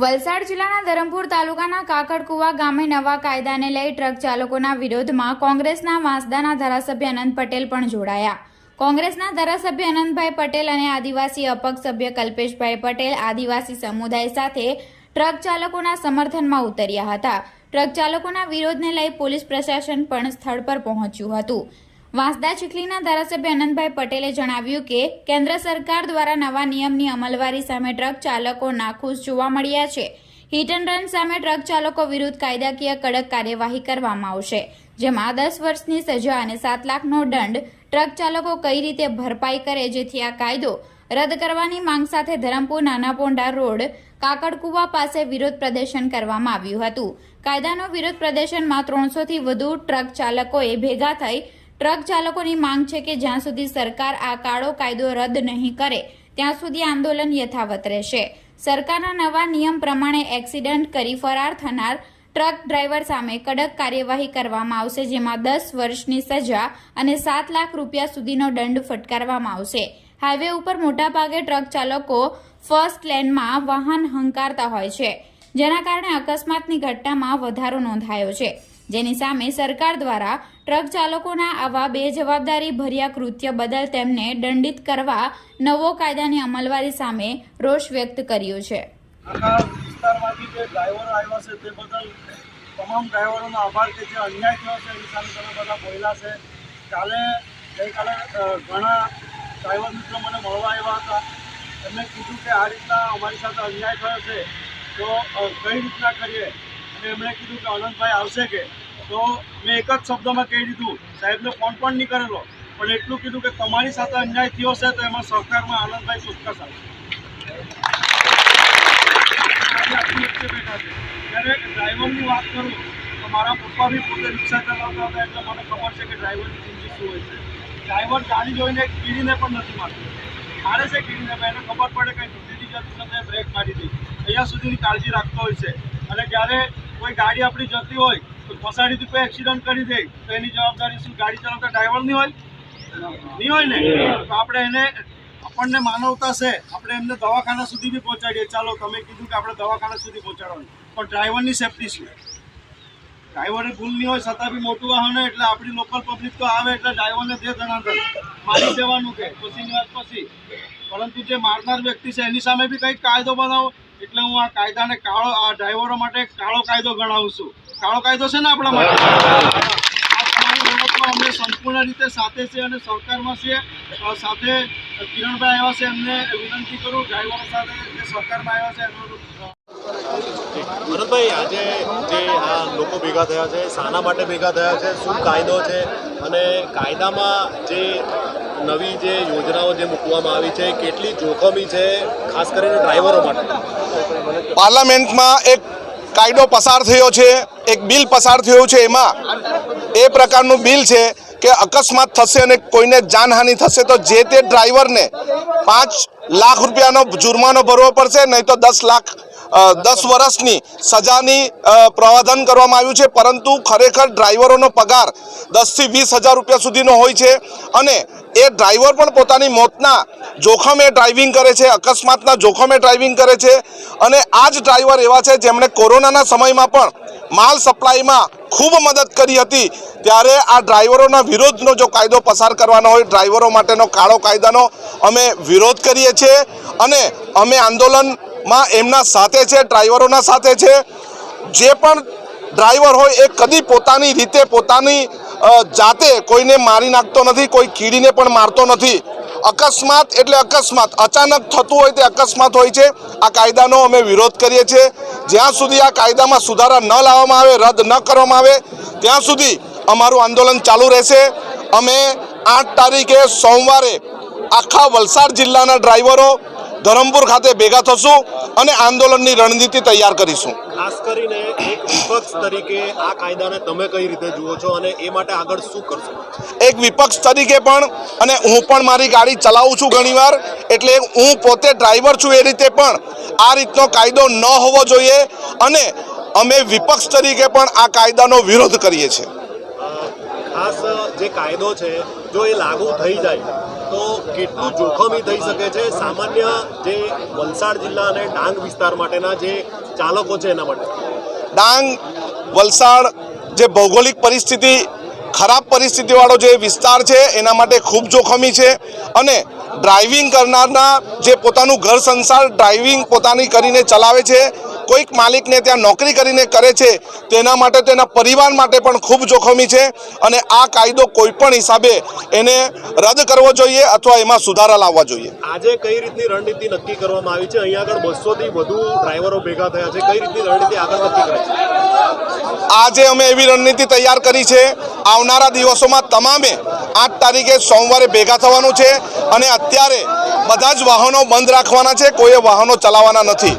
વલસાડ જિલ્લાના ધરમપુર તાલુકાના કાકડકુવા ગામે નવા કાયદાને લઈ ટ્રક ચાલકોના વિરોધમાં કોંગ્રેસના વાંસદાના ધારાસભ્ય અનંત પટેલ પણ જોડાયા. કોંગ્રેસના ધારાસભ્ય અનંતભાઈ પટેલ અને આદિવાસી અપક્ષ સભ્ય કલ્પેશભાઈ પટેલ આદિવાસી સમુદાય સાથે ટ્રક ચાલકોના સમર્થનમાં ઉતર્યા હતા. ટ્રક ચાલકોના વિરોધને લઈ પોલીસ પ્રશાસન પણ સ્થળ પર પહોંચ્યું હતું. વાંસદા ચીખલીના ધારાસભ્ય અનંતભાઈ પટેલે જણાવ્યું કે, કેન્દ્ર સરકાર દ્વારા નવા નિયમની અમલવારી સામે ટ્રક ચાલકો નાખુશ જોવા મળ્યા છે. હિટ એન્ડ રન સામે ટ્રક ચાલકો વિરુદ્ધ કાયદાકીય કડક કાર્યવાહી કરવામાં આવશે, જેમાં દસ વર્ષની સજા અને સાત લાખનો દંડ ટ્રક ચાલકો કઈ રીતે ભરપાઈ કરે જેથી આ કાયદો રદ કરવાની માંગ સાથે ધરમપુર નાના પોંડા રોડ, કાકડકુવા પાસે વિરોધ પ્રદર્શન કરવામાં આવ્યું હતું. કાયદાનો વિરોધ પ્રદર્શનમાં ત્રણસોથી વધુ ટ્રક ચાલકોએ ભેગા થઈ ટ્રક ચાલકોની માંગ છે કે જ્યાં સુધી સરકાર આ કાળો કાયદો રદ નહીં કરે, ત્યાં સુધી આંદોલન યથાવત રહેશે. સરકારના નવા નિયમ પ્રમાણે એક્સિડન્ટ કરી ફરાર થનાર ટ્રક ડ્રાઈવર સામે કડક કાર્યવાહી કરવામાં આવશે, જેમાં દસ વર્ષની સજા અને સાત લાખ રૂપિયા સુધીનો દંડ ફટકારવામાં આવશે. હાઈવે ઉપર મોટાભાગે ટ્રક ચાલકો ફર્સ્ટ લેનમાં વાહન હંકારતા હોય છે, જેના કારણે અકસ્માતની ઘટનામાં વધારો નોંધાયો છે. જેની સામે સરકાર દ્વારા ટ્રક ચાલકોના આવા બેજવાબદારી ભર્યા કૃત્ય બદલ તેમને દંડિત કરવા નવો કાયદાની અમલવારી સામે રોષ વ્યક્ત કર્યો છે. વિસ્તારમાંથી જે ડ્રાઈવરો આવ્યા છે તમામ ડ્રાઈવરોનો આભાર કે છે એની સામે છે. કાલે ગઈકાલે ઘણા ડ્રાઈવર મિત્રો મળવા કીધું કે આ રીતના અમારી સાથે અન્યાય થયો છે. તો કઈ રીતના કરીએ? એમણે કીધું કે અનંતભાઈ આવશે કે? તો મેં એક જ શબ્દમાં કહી દીધું, સાહેબને ફોન પણ નહીં કરેલો. પણ એટલું કીધું કે તમારી સાથે અન્યાય થયો છે, તો એમાં સહકારમાં આનંદભાઈ ચોક્કસ આવશે. જ્યારે ડ્રાઈવરની વાત કરું, તો મારા પપ્પા બી પોતે રિક્ષા ચલાવતા હતા, એટલે મને ખબર છે કે ડ્રાઈવરની જિંદગી શું હોય છે. ડ્રાઈવર ગાડી જોઈને કીડીને પણ નથી મારતો. મારે છે કીડીને એને ખબર પડે કે તૂટી જતી બ્રેક મારી દીધી. અહીંયા સુધીની કાળજી રાખતો હોય છે. અને જ્યારે કોઈ ગાડી આપણી જતી હોય તો ફસાડીથી કોઈ એક્સિડન્ટ કરી દે તો એની જવાબદારી શું? ગાડી ચલાવતા ડ્રાઈવરની હોય? નહીં હોય ને? તો આપણે એને આપણને માનવતા છે. આપણે એમને દવાખાના સુધી બી પહોંચાડીએ. ચાલો તમે કીધું કે આપણે દવાખાના સુધી પહોંચાડવાનું. પણ ડ્રાઈવરની સેફટી શું? ડ્રાઈવરે ભૂલ નહીં હોય છતાં બી મોટું વાહન હોય એટલે આપણી લોકલ પબ્લિક તો આવે એટલે ડ્રાઈવરને દે ધનાધન. મારી દેવાનું કે પછીની વાત પછી. પરંતુ જે મારનાર વ્યક્તિ છે એની સામે બી કંઈક કાયદો બનાવો. એટલે હું આ કાયદાને કાળો આ ડ્રાઈવરો માટે કાળો કાયદો ગણાવું છું. કાળો કાયદો છે ને આપણા માટે? અમે સંપૂર્ણ રીતે સાથે છે અને સરકારમાં છે. અ, સાથે કિરણભાઈ આવ્યા છે એમને વિનંતી કરું ડ્રાઈવરો સાથે જે સરકારમાં આવ્યા છે એનો ભરતભાઈ આજે જે આ લોકો ભેગા થયા છે શાના માટે ભેગા થયા છે શું કાયદો છે? અને કાયદામાં જે નવી જે યોજનાઓ જે મૂકવામાં આવી છે, કેટલી જોખમી છે, ખાસ કરીને ડ્રાઈવરો માટે? પાર્લામેન્ટમાં એક કાયદો પસાર થયો છે, એક બિલ પસાર થયું છે એમાં. એ પ્રકારનું બિલ છે કે અકસ્માત થશે અને કોઈને જાનહાનિ થશે તો જે તે ડ્રાઈવરને પાંચ લાખ રૂપિયાનો જુર્માનો ભરવો પડશે, નહીં તો દસ લાખ દસ વર્ષની સજાની પ્રાવધાન કરવામાં આવ્યું છે. પરંતુ ખરેખર ડ્રાઈવરોનો પગાર દસથી વીસ હજાર રૂપિયા સુધીનો હોય છે અને એ ડ્રાઈવર પણ પોતાની મોતના જોખમે ડ્રાઇવિંગ કરે છે, અકસ્માતના જોખમે ડ્રાઇવિંગ કરે છે અને આ જ ડ્રાઈવર એવા છે જેમણે કોરોનાના સમયમાં પણ માલ સપ્લાયમાં ખૂબ મદદ કરી હતી. ત્યારે આ ડ્રાઈવરોના વિરોધનો જો કાયદો પસાર કરવાનો હોય, ડ્રાઈવરો માટેનો કાળો કાયદાનો અમે વિરોધ કરીએ છીએ અને અમે આંદોલનમાં એમના સાથે છે, ડ્રાઈવરોના સાથે છે. જે પણ ડ્રાઈવર હોય એ કદી પોતાની રીતે પોતાની જાતે કોઈને મારી નાખતો નથી, કોઈ કીડીને પણ મારતો નથી. અકસ્માત એટલે અકસ્માત. અચાનક થતું હોય તે અકસ્માત હોય છે. આ કાયદાનો અમે વિરોધ કરીએ છીએ. જ્યાં સુધી આ કાયદામાં સુધારા ન લાવવામાં આવે, રદ ન કરવામાં આવે, ત્યાં સુધી અમારું આંદોલન ચાલુ રહેશે. અમે આઠ તારીખે સોમવારે આખા વલસાડ જિલ્લાના ડ્રાઈવરો ધરમપુર ખાતે ભેગા થશું. અને આંદોલનની રણનીતિ તૈયાર કરીશું. ખાસ કરીને એક વિપક્ષ તરીકે આ કાયદાને તમે કઈ રીતે જુઓ છો અને એ માટે આગળ શું કરશો? એક વિપક્ષ તરીકે પણ અને હું પણ મારી ગાડી ચલાવું છું ઘણીવાર એટલે હું પોતે ડ્રાઈવર છું એ રીતે પણ આ રીતનો કાયદો ન હોવો જોઈએ અને અમે વિપક્ષ તરીકે પણ આ કાયદાનો વિરોધ કરીએ છીએ. ખાસ જે કાયદો છે જો એ લાગુ થઈ જાય તો કેટલું જોખમી થઈ શકે છે? સામાન્ય જે વલસાડ જિલ્લા અને ડાંગ વિસ્તાર માટેના જે ચાલકો છે એના માટે. ડાંગ, વલસાડ જે ભૌગોલિક પરિસ્થિતિ, ખરાબ પરિસ્થિતિવાળો જે વિસ્તાર છે, એના માટે ખૂબ જોખમી છે. અને ડ્રાઇવિંગ કરનારના જે પોતાનું ઘર સંસાર ડ્રાઇવિંગ પોતાની કરીને ચલાવે છે કોઈક માલિકને ત્યાં નોકરી કરીને કરે છે તેના માટે તેના પરિવાર માટે પણ ખૂબ જોખમી છે અને આ કાયદો કોઈ પણ હિસાબે એને રદ કરવો જોઈએ અથવા એમાં સુધારા લાવવા જોઈએ. આજે કઈ રીતની રણનીતિ નક્કી કરવામાં આવી છે? અહીંયા આગળ બસોથી વધુ ડ્રાઈવરો ભેગા થયા છે. કઈ રીતની રણનીતિ આગળ નક્કી કરે છે? આજે અમે એવી રણનીતિ તૈયાર કરી છે આવનારા દિવસોમાં તમામે આઠ તારીખે સોમવારે ભેગા થવાનું છે અને અત્યારે બધા જ વાહનો બંધ રાખવાના છે કોઈએ વાહનો ચલાવવાના નથી.